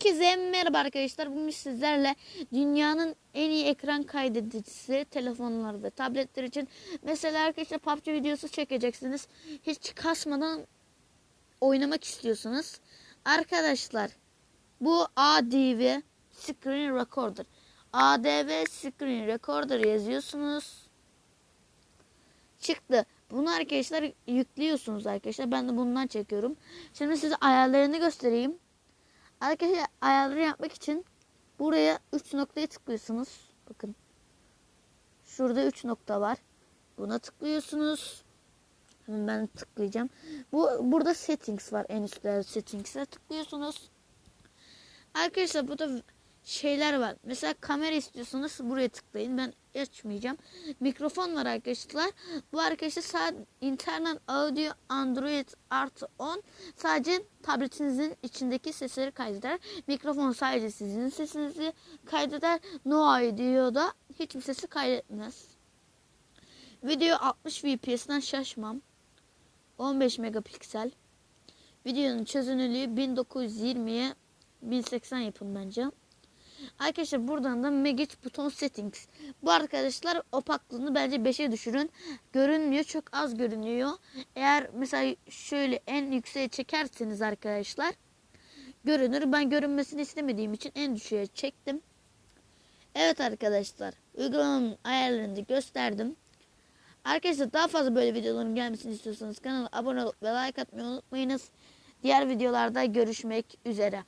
Herkese merhaba arkadaşlar. Bugün sizlerle dünyanın en iyi ekran kaydedicisi telefonlar ve tabletler için mesela arkadaşlar PUBG videosu çekeceksiniz. Hiç kasmadan oynamak istiyorsunuz. Arkadaşlar bu ADV Screen Recorder. ADV Screen Recorder yazıyorsunuz. Çıktı. Bunu arkadaşlar yüklüyorsunuz arkadaşlar. Ben de bundan çekiyorum. Şimdi size ayarlarını göstereyim. Arkadaşlar ayarları yapmak için buraya 3 noktaya tıklıyorsunuz. Bakın. Şurada 3 nokta var. Buna tıklıyorsunuz. Hemen ben tıklayacağım. Bu burada settings var. En üstte settings'e tıklıyorsunuz. Arkadaşlar burada şeyler var. Mesela kamera istiyorsanız buraya tıklayın. Ben açmayacağım. Mikrofon var arkadaşlar. Bu arkadaşlar sadece internet audio android artı 10 sadece tabletinizin içindeki sesleri kaydeder. Mikrofon sadece sizin sesinizi kaydeder. No audio da hiçbir sesi kaydetmez. Video 60 fps'den şaşmam. 15 megapiksel. Videonun çözünürlüğü 1920'ye 1080 yapın bence. Arkadaşlar buradan da Magic buton settings. Bu arkadaşlar opaklığını bence 5'e düşürün. Görünmüyor. Çok az görünüyor. Eğer mesela şöyle en yükseğe çekerseniz arkadaşlar görünür. Ben görünmesini istemediğim için en düşüğe çektim. Evet arkadaşlar. Uygulamanın ayarlarını gösterdim. Arkadaşlar daha fazla böyle videoların gelmesini istiyorsanız kanala abone olup ve like atmayı unutmayınız. Diğer videolarda görüşmek üzere.